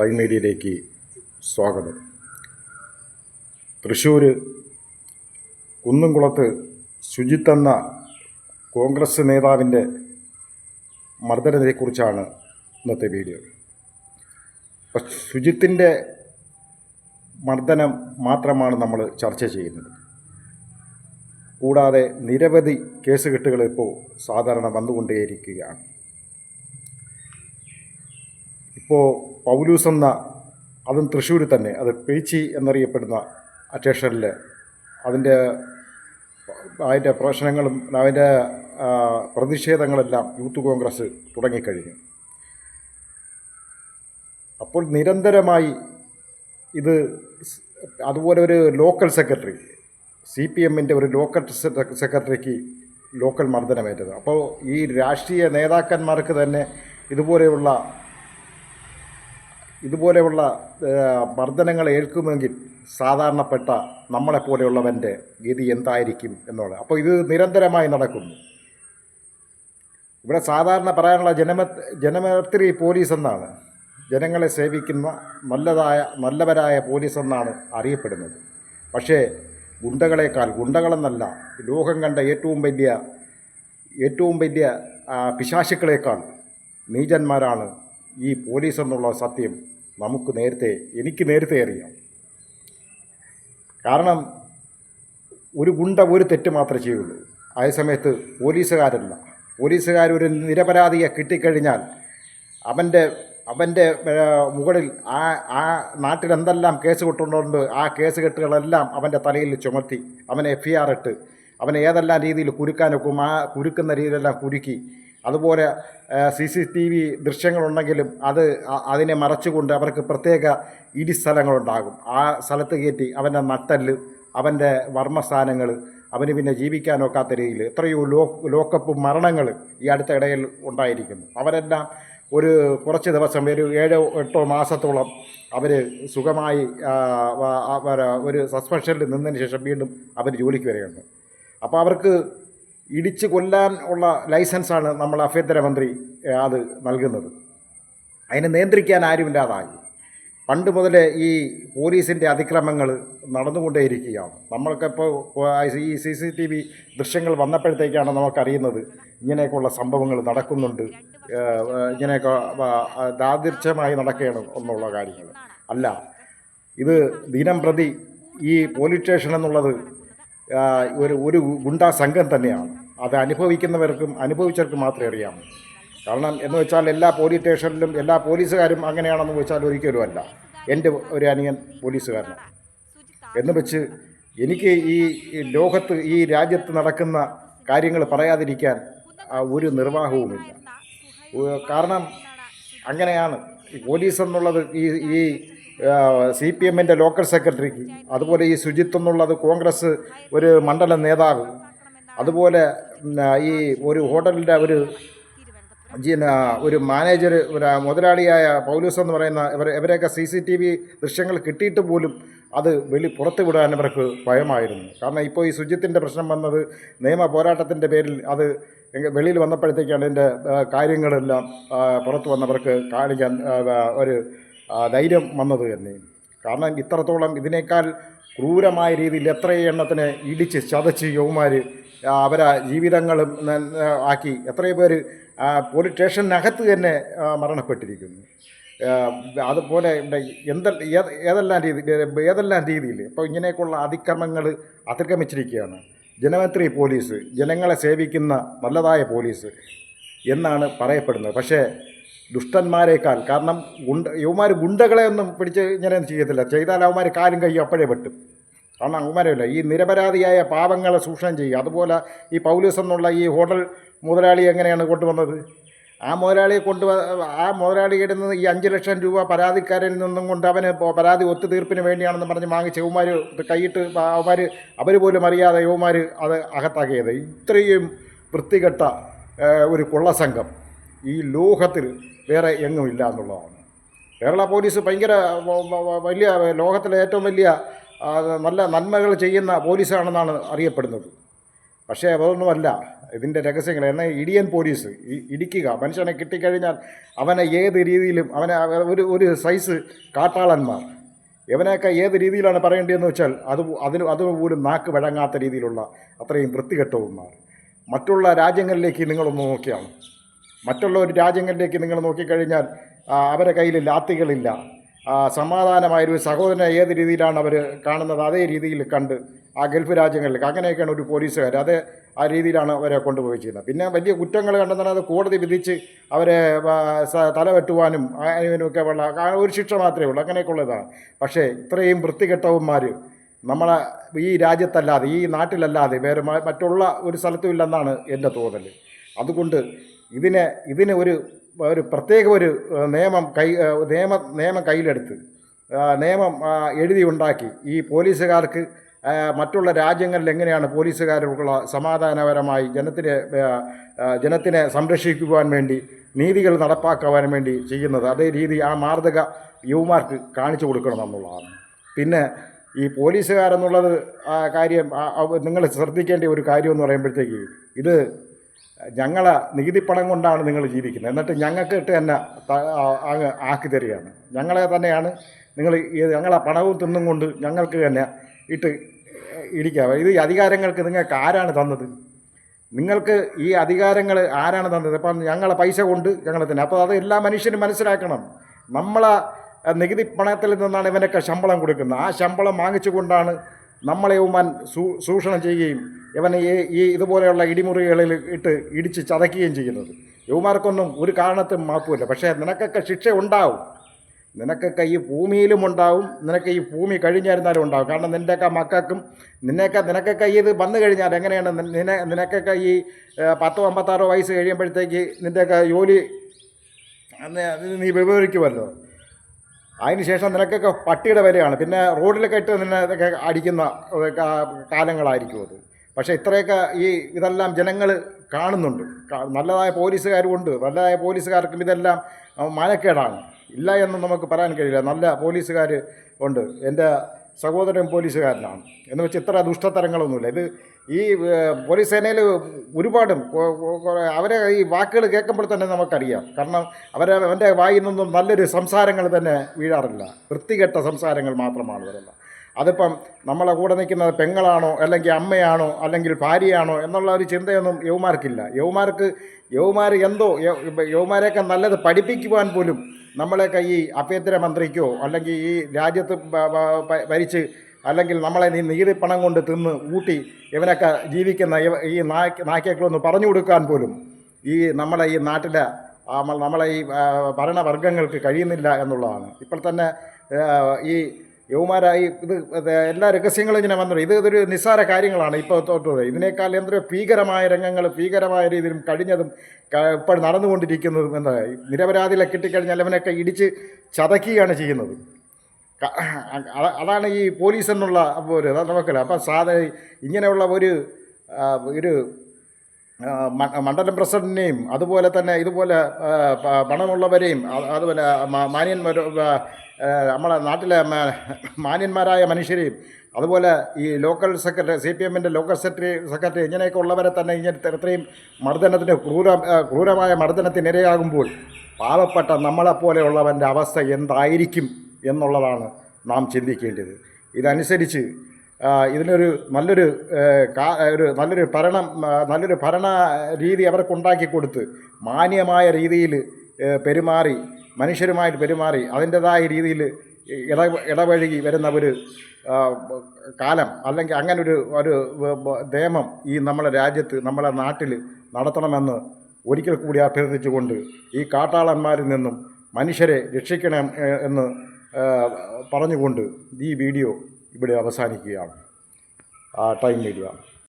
Time മീഡിയയിലേക്ക് സ്വാഗതം. തൃശ്ശൂർ കുന്നംകുളത്ത് ശുചിത്ത് എന്ന കോൺഗ്രസ് നേതാവിന്റെ മർദ്ദനത്തെക്കുറിച്ചാണ് ഇന്നത്തെ വീഡിയോ. അപ്പം ശുചിത്തിന്റെ മർദ്ദനം മാത്രമാണ് നമ്മൾ ചർച്ച ചെയ്യുന്നത്. കൂടാതെ നിരവധി കേസുകെട്ടുകൾ ഇപ്പോൾ സാധാരണ വന്നുകൊണ്ടേയിരിക്കുകയാണ്. ഇപ്പോൾ പൗലൂസ് എന്ന അതും തൃശ്ശൂർ തന്നെ അത് പേച്ചി എന്നറിയപ്പെടുന്ന അറ്റേഷനിൽ അതിന്റെ അതിന്റെ പ്രശ്നങ്ങളും അതിന്റെ ആ, പ്രതിഷേധങ്ങളെല്ലാം യൂത്ത് കോൺഗ്രസ് തുടങ്ങിക്കഴിഞ്ഞു. അപ്പോൾ നിരന്തരമായി ഇത് അതുപോലെ ഒരു ലോക്കൽ സെക്രട്ടറി സി പി എമ്മിന്റെ ഒരു ലോക്കൽ സെക്രട്ടറിക്ക് ലോക്കൽ മർദ്ദനമേറ്റത്. അപ്പോൾ ഈ രാഷ്ട്രീയ നേതാക്കന്മാർക്ക് തന്നെ ഇതുപോലെയുള്ള ഇതുപോലെയുള്ള മർദ്ദനങ്ങൾ ഏൽക്കുമെങ്കിൽ സാധാരണപ്പെട്ട നമ്മളെപ്പോലെയുള്ളവന്റെ ഗതി എന്തായിരിക്കും എന്നുള്ളത്. അപ്പോൾ ഇത് നിരന്തരമായി നടക്കുന്നു. ഇവിടെ സാധാരണ പറയാനുള്ള ജനമ ജനമേത്രി പോലീസ് എന്നാണ് ജനങ്ങളെ സേവിക്കുന്ന നല്ലതായ നല്ലവരായ പോലീസ് എന്നാണ് അറിയപ്പെടുന്നത്. പക്ഷേ ഗുണ്ടകളെക്കാൾ ഗുണ്ടകളെന്നല്ല ലോകം കണ്ട ഏറ്റവും വലിയ ഏറ്റവും വലിയ പിശാശുക്കളേക്കാൾ നീചന്മാരാണ് ഈ പോലീസ് എന്നുള്ള സത്യം നമുക്ക് നേരത്തെ എനിക്ക് നേരത്തെ അറിയാം. കാരണം ഒരു ഗുണ്ട ഒരു തെറ്റ് മാത്രമേ ചെയ്യുള്ളൂ. അതേ സമയത്ത് പോലീസുകാരല്ല. പോലീസുകാർ ഒരു നിരപരാധിയെ കിട്ടിക്കഴിഞ്ഞാൽ അവന്റെ അവന്റെ മുകളിൽ ആ ആ നാട്ടിൽ എന്തെല്ലാം കേസ് കെട്ടുന്നുണ്ട് ആ കേസ് കെട്ടുകളെല്ലാം അവന്റെ തലയിൽ ചുമത്തി അവനെ എഫ് ആർ ഇട്ട് അവനെ ഏതെല്ലാം രീതിയിൽ കുരുക്കാനൊക്കും ആ കുരുക്കുന്ന രീതിയിലെല്ലാം കുരുക്കി അതുപോലെ സി സി ടി വി ദൃശ്യങ്ങളുണ്ടെങ്കിലും അത് അതിനെ മറച്ചുകൊണ്ട് അവർക്ക് പ്രത്യേക ഇടി സ്ഥലങ്ങളുണ്ടാകും. ആ സ്ഥലത്ത് കയറ്റി അവന്റെ നട്ടൽ അവന്റെ വർമ്മസ്ഥാനങ്ങൾ അവന് പിന്നെ ജീവിക്കാനൊക്കാത്ത രീതിയിൽ എത്രയോ ലോ ലോക്കപ്പ് മരണങ്ങൾ ഈ അടുത്ത ഇടയിൽ ഉണ്ടായിരിക്കുന്നു. അവരെല്ലാം ഒരു കുറച്ച് ദിവസം ഒരു ഏഴോ എട്ടോ മാസത്തോളം അവർ സുഖമായി ഒരു സസ്പെൻഷനിൽ നിന്നതിന് ശേഷം വീണ്ടും അവർ ജോലിക്ക് വരികയുണ്ട് അപ്പോൾ അവർക്ക് ഇടിച്ച് കൊല്ലാൻ ഉള്ള ലൈസൻസാണ് നമ്മൾ ആഭ്യന്തരമന്ത്രി അത് നൽകുന്നത്. അതിനെ നിയന്ത്രിക്കാൻ ആരുമില്ലാതായി. പണ്ട് മുതലേ ഈ പോലീസിന്റെ അതിക്രമങ്ങൾ നടന്നുകൊണ്ടേയിരിക്കുകയാണ്. നമ്മൾക്കിപ്പോൾ ഈ സി സി ടി വി ദൃശ്യങ്ങൾ വന്നപ്പോഴത്തേക്കാണ് നമുക്കറിയുന്നത് ഇങ്ങനെയൊക്കെയുള്ള സംഭവങ്ങൾ നടക്കുന്നുണ്ട്. ഇങ്ങനെയൊക്കെ ദാദൃശ്യമായി നടക്കുകയാണ് എന്നുള്ള കാര്യങ്ങൾ. അല്ല ഇത് ദിനം പ്രതി ഈ പോലീസ് സ്റ്റേഷൻ എന്നുള്ളത് ഒരു ഒരു ഗുണ്ടാ സംഘം തന്നെയാണ്. അത് അനുഭവിക്കുന്നവർക്കും അനുഭവിച്ചവർക്കും മാത്രമേ അറിയാം കാരണം എന്ന് വെച്ചാൽ എല്ലാ പോലീസ് സ്റ്റേഷനിലും എല്ലാ പോലീസുകാരും അങ്ങനെയാണെന്ന് വെച്ചാൽ ഒരിക്കലും അല്ല. എന്റെ ഒരു അനിയൻ പോലീസുകാരനാണ്. എന്ന് വെച്ച് എനിക്ക് ഈ ലോകത്ത് ഈ രാജ്യത്ത് നടക്കുന്ന കാര്യങ്ങൾ പറയാതിരിക്കാൻ ഒരു നിർവാഹവുമില്ല. കാരണം അങ്ങനെയാണ്. പോലീസ് എന്നുള്ളത് ഈ ഈ സി പി എമ്മിന്റെ ലോക്കൽ സെക്രട്ടറിക്ക് അതുപോലെ ഈ ശുചിത്വം എന്നുള്ളത് കോൺഗ്രസ് ഒരു മണ്ഡല നേതാവ് അതുപോലെ ഈ ഒരു ഹോട്ടലിന്റെ ഒരു ഒരു മാനേജർ മുതലാളിയായ പൗലൂസ് എന്ന് പറയുന്ന ഇവർ ഇവരെയൊക്കെ സി സി ടി വി ദൃശ്യങ്ങൾ കിട്ടിയിട്ട് പോലും അത് വെളി പുറത്ത് വിടാൻ ഇവർക്ക് ഭയമായിരുന്നു. കാരണം ഇപ്പോൾ ഈ ശുചിത്വത്തിന്റെ പ്രശ്നം വന്നത് നിയമ പോരാട്ടത്തിന്റെ പേരിൽ അത് വെളിയിൽ വന്നപ്പോഴത്തേക്കാണ് ഇതിന്റെ കാര്യങ്ങളെല്ലാം പുറത്തു വന്നവർക്ക് കാണിക്കാൻ ഒരു ധൈര്യം വന്നത് തന്നെ. കാരണം ഇത്രത്തോളം ഇതിനേക്കാൾ ക്രൂരമായ രീതിയിൽ എത്ര എണ്ണത്തിനെ ഇടിച്ച് ചതച്ച് യൗമാർ അവരെ ജീവിതങ്ങളും ആക്കി എത്രയോ പേര് പോലീസ് സ്റ്റേഷനകത്ത് തന്നെ മരണപ്പെട്ടിരിക്കുന്നു. അതുപോലെ ഇവിടെ എന്ത ഏത് ഏതെല്ലാം രീതി ഏതെല്ലാം രീതിയിൽ ഇപ്പോൾ ഇങ്ങനെയൊക്കെയുള്ള അതിക്രമങ്ങൾ അതിക്രമിച്ചിരിക്കുകയാണ്. ജനമന്ത്രി പോലീസ് ജനങ്ങളെ സേവിക്കുന്ന നല്ലതായ പോലീസ് എന്നാണ് പറയപ്പെടുന്നത്. പക്ഷേ ദുഷ്ടന്മാരെക്കാൾ. കാരണം ഗുണ്ട യുവമാർ ഗുണ്ടകളെ ഒന്നും പിടിച്ച് ഇങ്ങനെ ചെയ്യത്തില്ല. ചെയ്താൽ അവന്മാർ കാലും കൈയും അപ്പോഴേ വെട്ടും. കാരണം അവന്മാരല്ല ഈ നിരപരാധിയായ പാവങ്ങളെ ചൂഷണം ചെയ്യുക. അതുപോലെ ഈ പൗലൂസ് എന്നുള്ള ഈ ഹോട്ടൽ മുതലാളി എങ്ങനെയാണ് കൊണ്ടുവന്നത്? ആ മുതലാളിയെ കൊണ്ട് ആ മുതലാളിയുടെ നിന്ന് ഈ അഞ്ച് ലക്ഷം രൂപ പരാതിക്കാരിൽ നിന്നും കൊണ്ട് അവന് പരാതി ഒത്തുതീർപ്പിന് വേണ്ടിയാണെന്ന് പറഞ്ഞ് വാങ്ങിച്ച യുവമാർ കൈയിട്ട് അവന്മാർ അവർ പോലും അറിയാതെ യുവമാർ അത് അകത്താക്കിയത്. ഇത്രയും വൃത്തികെട്ട ഒരു കൊള്ളസംഘം ഈ ലോഹത്തിൽ വേറെ എങ്ങും ഇല്ല എന്നുള്ളതാണ്. കേരള പോലീസ് ഭയങ്കര വലിയ ലോകത്തിലെ ഏറ്റവും വലിയ നല്ല നന്മകൾ ചെയ്യുന്ന പോലീസാണെന്നാണ് അറിയപ്പെടുന്നത്. പക്ഷേ അതൊന്നുമല്ല. ഇതിന്റെ രഹസ്യങ്ങൾ എന്നാൽ ഇടിയൻ പോലീസ് ഇടിക്കുക. മനുഷ്യനെ കിട്ടിക്കഴിഞ്ഞാൽ അവനെ ഏത് രീതിയിലും അവനെ ഒരു ഒരു സൈസ് കാട്ടാളന്മാർ. ഇവനെയൊക്കെ ഏത് രീതിയിലാണ് പറയേണ്ടതെന്ന് വെച്ചാൽ അത് അതിന് അതുപോലും നാക്ക് വഴങ്ങാത്ത രീതിയിലുള്ള അത്രയും വൃത്തികെട്ടവന്മാർ. മറ്റുള്ള രാജ്യങ്ങളിലേക്ക് നിങ്ങളൊന്ന് നോക്കിയാണ് മറ്റുള്ള ഒരു രാജ്യങ്ങളിലേക്ക് നിങ്ങൾ നോക്കിക്കഴിഞ്ഞാൽ അവരുടെ കയ്യിൽ ലാത്തികളില്ല. സമാധാനമായൊരു സഹോദരനെ ഏത് രീതിയിലാണ് അവർ കാണുന്നത് അതേ രീതിയിൽ കണ്ട് ആ ഗൾഫ് രാജ്യങ്ങളിലേക്ക്. അങ്ങനെയൊക്കെയാണ് ഒരു പോലീസുകാർ അത് ആ രീതിയിലാണ് അവരെ കൊണ്ടുപോയി ചെയ്യുന്നത്. പിന്നെ വലിയ കുറ്റങ്ങൾ കണ്ടെന്നാൽ അത് കോടതി വിധിച്ച് അവരെ തല വെട്ടുവാനും അതിനൊക്കെ ഉള്ള ഒരു ശിക്ഷ മാത്രമേ ഉള്ളൂ. അങ്ങനെയൊക്കെ ഉള്ളതാണ്. പക്ഷേ ഇത്രയും വൃത്തികെട്ടവന്മാർ നമ്മളെ ഈ രാജ്യത്തല്ലാതെ ഈ നാട്ടിലല്ലാതെ വേറെ മറ്റുള്ള ഒരു സ്ഥലത്തും ഇല്ലെന്നാണ് എന്റെ തോന്നൽ അതുകൊണ്ട് ഇതിനെ ഇതിന് ഒരു ഒരു പ്രത്യേക ഒരു നിയമം കൈ നിയമ നിയമം കയ്യിലെടുത്ത് നിയമം എഴുതി ഉണ്ടാക്കി. ഈ പോലീസുകാർക്ക് മറ്റുള്ള രാജ്യങ്ങളിൽ എങ്ങനെയാണ് പോലീസുകാരുള്ള സമാധാനപരമായി ജനത്തിനെ ജനത്തിനെ സംരക്ഷിക്കുവാൻ വേണ്ടി നീതികൾ നടപ്പാക്കുവാൻ വേണ്ടി ചെയ്യുന്നത്. അതേ രീതി ആ മാർദ്ദക യുവമാർക്ക് കാണിച്ചു കൊടുക്കണം എന്നുള്ളതാണ്. പിന്നെ ഈ പോലീസുകാരെന്നുള്ളത് കാര്യം നിങ്ങൾ ശ്രദ്ധിക്കേണ്ട ഒരു കാര്യം എന്ന് പറയുമ്പോഴത്തേക്ക് ഇത് ഞങ്ങളെ നികുതിപ്പണം കൊണ്ടാണ് നിങ്ങൾ ജീവിക്കുന്നത്. എന്നിട്ട് ഞങ്ങൾക്ക് ഇട്ട് തന്നെ അങ്ങ് ആക്കി തരികയാണ്. ഞങ്ങളെ തന്നെയാണ് നിങ്ങൾ ഞങ്ങളെ പണവും തിന്നും കൊണ്ട് ഞങ്ങൾക്ക് തന്നെ ഇട്ട് ഇരിക്കാം ഇത് അധികാരങ്ങൾക്ക് നിങ്ങൾക്ക് ആരാണ് തന്നത്? നിങ്ങൾക്ക് ഈ അധികാരങ്ങൾ ആരാണ് തന്നത്? ഇപ്പം ഞങ്ങളെ പൈസ കൊണ്ട് ഞങ്ങൾ തന്നെ. അപ്പോൾ അത് എല്ലാ മനുഷ്യനും മനസ്സിലാക്കണം. നമ്മളെ നികുതി പണത്തിൽ നിന്നാണ് ഇവനൊക്കെ ശമ്പളം കൊടുക്കുന്നത്. ആ ശമ്പളം വാങ്ങിച്ചുകൊണ്ടാണ് നമ്മളെ ഉമ്മാൻ സൂ ചൂഷണം ചെയ്യുകയും ഇവനെ ഈ ഈ ഇതുപോലെയുള്ള ഇടിമുറികളിൽ ഇട്ട് ഇടിച്ച് ചതയ്ക്കുകയും ചെയ്യുന്നത്. യുവമാർക്കൊന്നും ഒരു കാരണത്തും മാപ്പുമില്ല. പക്ഷേ നിനക്കൊക്കെ ശിക്ഷ ഉണ്ടാവും നിനക്കൊക്കെ ഈ ഭൂമിയിലും ഉണ്ടാവും. നിനക്ക് ഈ ഭൂമി കഴിഞ്ഞായിരുന്നാലും ഉണ്ടാവും. കാരണം നിന്റെയൊക്കെ മക്കൾക്കും നിന്നെയൊക്കെ നിനക്കൊക്കെ ഇത് വന്നു കഴിഞ്ഞാൽ എങ്ങനെയാണ് നിന്നെ നിനക്കൊക്കെ ഈ പത്തോ അമ്പത്താറോ വയസ്സ് കഴിയുമ്പോഴത്തേക്ക് നിന്റെയൊക്കെ ജോലി നീ വിവരിക്കുമല്ലോ. അതിന് ശേഷം നിനക്കൊക്കെ പട്ടിയുടെ വിലയാണ്. പിന്നെ റോഡിലൊക്കെ ഇട്ട് നിന്നെ അടിക്കുന്ന കാലങ്ങളായിരിക്കും അത്. പക്ഷേ ഇത്രയൊക്കെ ഈ ഇതെല്ലാം ജനങ്ങൾ കാണുന്നുണ്ട്. നല്ലതായ പോലീസുകാരുമുണ്ട്. നല്ലതായ പോലീസുകാർക്കും ഇതെല്ലാം മാനക്കേടാണ്. ഇല്ല എന്ന് നമുക്ക് പറയാൻ കഴിയില്ല. നല്ല പോലീസുകാർ ഉണ്ട്. എന്റെ സഹോദരൻ പോലീസുകാരനാണ്. എന്ന് വെച്ച് ഇത്ര ദുഷ്ടതരങ്ങളൊന്നുമില്ല. ഇത് ഈ പോലീസ് സേനയിൽ ഒരുപാട്. അവരെ ഈ വാക്കുകൾ കേൾക്കുമ്പോൾ തന്നെ നമുക്കറിയാം. കാരണം അവരെ അവന്റെ വായിൽ നിന്നും നല്ലൊരു സംസാരങ്ങൾ തന്നെ വീഴാറില്ല. വൃത്തികെട്ട സംസാരങ്ങൾ മാത്രമാണ് ഇവരെല്ലാം. അതിപ്പം നമ്മളെ കൂടെ നിൽക്കുന്നത് പെങ്ങളാണോ അല്ലെങ്കിൽ അമ്മയാണോ അല്ലെങ്കിൽ ഭാര്യയാണോ എന്നുള്ള ഒരു ചിന്തയൊന്നും യൗമാർക്കില്ല. യൗമാർക്ക് യൗമാർ എന്തോ യൗമാരെയൊക്കെ നല്ലത് പഠിപ്പിക്കുവാൻ പോലും നമ്മളെയൊക്കെ ഈ അഭ്യന്തര മന്ത്രിക്കോ അല്ലെങ്കിൽ ഈ രാജ്യത്ത് ഭരിച്ച് അല്ലെങ്കിൽ നമ്മളെ നീ നീതി പണം കൊണ്ട് തിന്ന് ഊട്ടി ഇവനൊക്കെ ജീവിക്കുന്ന ഈ നായ്ക്ക് നായ്ക്കൊന്ന് പറഞ്ഞു കൊടുക്കാൻ പോലും ഈ നമ്മളെ ഈ നാട്ടിലെ നമ്മളെ ഈ ഭരണവർഗങ്ങൾക്ക് കഴിയുന്നില്ല എന്നുള്ളതാണ്. ഇപ്പോൾ തന്നെ ഈ യൗമാരായി ഇത് എല്ലാ രഹസ്യങ്ങളും ഇങ്ങനെ വന്നു ഇത് ഇതൊരു നിസ്സാര കാര്യങ്ങളാണ്. ഇപ്പോൾ തൊട്ടുള്ളത് ഇതിനേക്കാൾ എന്തോ ഭീകരമായ രംഗങ്ങൾ ഭീകരമായ രീതിയിലും കഴിഞ്ഞതും ഇപ്പോൾ നടന്നുകൊണ്ടിരിക്കുന്നതും എന്താ നിരപരാധികളെ കിട്ടിക്കഴിഞ്ഞാൽ അവനൊക്കെ ഇടിച്ച് ചതക്കുകയാണ് ചെയ്യുന്നത്. അതാണ് ഈ പോലീസ് എന്നുള്ള ഒരു നമുക്കല്ല അപ്പം സാധ ഇങ്ങനെയുള്ള ഒരു ഒരു മണ്ഡലം പ്രസിഡന്റിനെയും അതുപോലെ തന്നെ ഇതുപോലെ പണമുള്ളവരെയും അതുപോലെ മാന്യന്മാർ നമ്മളെ നാട്ടിലെ മാന്യന്മാരായ മനുഷ്യരെയും അതുപോലെ ഈ ലോക്കൽ സെക്രട്ടറി സി പി എമ്മിന്റെ ലോക്കൽ സെക്രട്ടറി സെക്രട്ടറി ഇങ്ങനെയൊക്കെ ഉള്ളവരെ തന്നെ ഇങ്ങനത്തെ ഇത്രയും മർദ്ദനത്തിന് ക്രൂര ക്രൂരമായ മർദ്ദനത്തിനിരയാകുമ്പോൾ പാവപ്പെട്ട നമ്മളെപ്പോലെയുള്ളവന്റെ അവസ്ഥ എന്തായിരിക്കും എന്നുള്ളതാണ് നാം ചിന്തിക്കേണ്ടത്. ഇതനുസരിച്ച് ഇതിനൊരു നല്ലൊരു ഒരു നല്ലൊരു ഭരണം നല്ലൊരു ഭരണ രീതി അവർക്കുണ്ടാക്കി കൊടുത്ത് മാന്യമായ രീതിയിൽ പെരുമാറി മനുഷ്യരുമായിട്ട് പെരുമാറി അതിന്റെതായ രീതിയിൽ ഇട ഇടപഴകി വരുന്ന ഒരു കാലം അല്ലെങ്കിൽ അങ്ങനൊരു ഒരു നിയമം ഈ നമ്മുടെ രാജ്യത്ത് നമ്മുടെ നാട്ടിൽ നടത്തണമെന്ന് ഒരിക്കൽ കൂടി അഭ്യർത്ഥിച്ചുകൊണ്ട് ഈ കാട്ടാളന്മാരിൽ നിന്നും മനുഷ്യരെ രക്ഷിക്കണം എന്ന് പറഞ്ഞുകൊണ്ട് ഈ വീഡിയോ ഇവിടെ അവസാനിക്കുകയാണ്. ആ ടൈം മീഡിയ.